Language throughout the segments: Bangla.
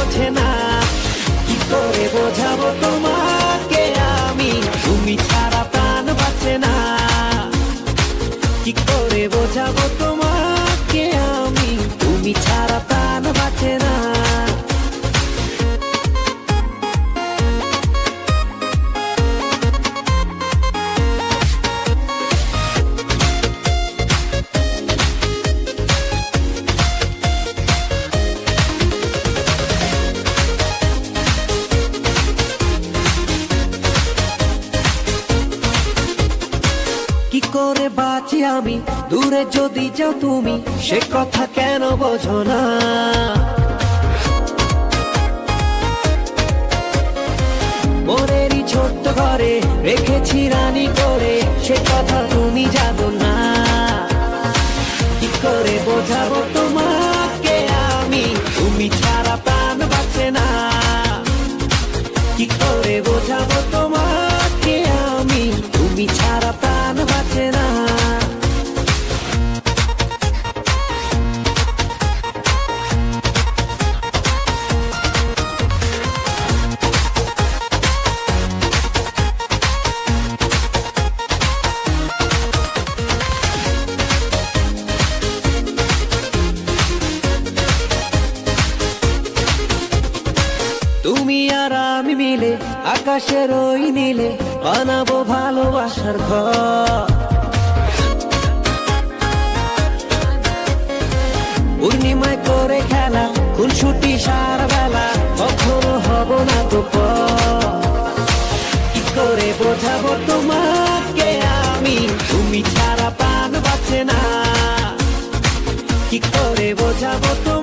বোঝে না। কি করে বোঝাবো তোমাকে করে বাঁচি আমি? দূরে যদি যাও তুমি, সে কথা কেন বোঝো না? মোরেরই ছোট্ট ঘরে রেখেছি রানী করে, সে কথা তুমি জানো না। কি করে বোঝাবো তোমাকে আমি? তুমি ছাড়া প্রাণ বাঁচে না। কি করে বোঝাবো তোমাকে আমি? তুমি ছাড়া প্রাণ বাঁচে না। তুমি আর আমি মিলে আকাশের ওই নীলে বানাবো ভালোবাসার ঘর। পূর্ণিমায় করে খেলা খুনসুটি সারা বেলা, কখনো হব না তো কি করে বোঝাবো তোমাকে আমি? তুমি ছাড়া প্রাণ বাঁচে না। কি করে বোঝাবো তোমাকে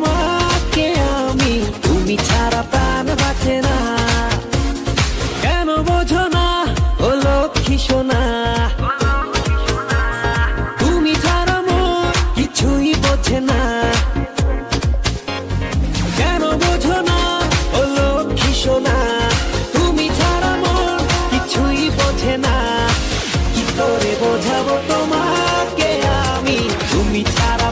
বোঝাবো তোমাকে আমি। তুমি ছাড়া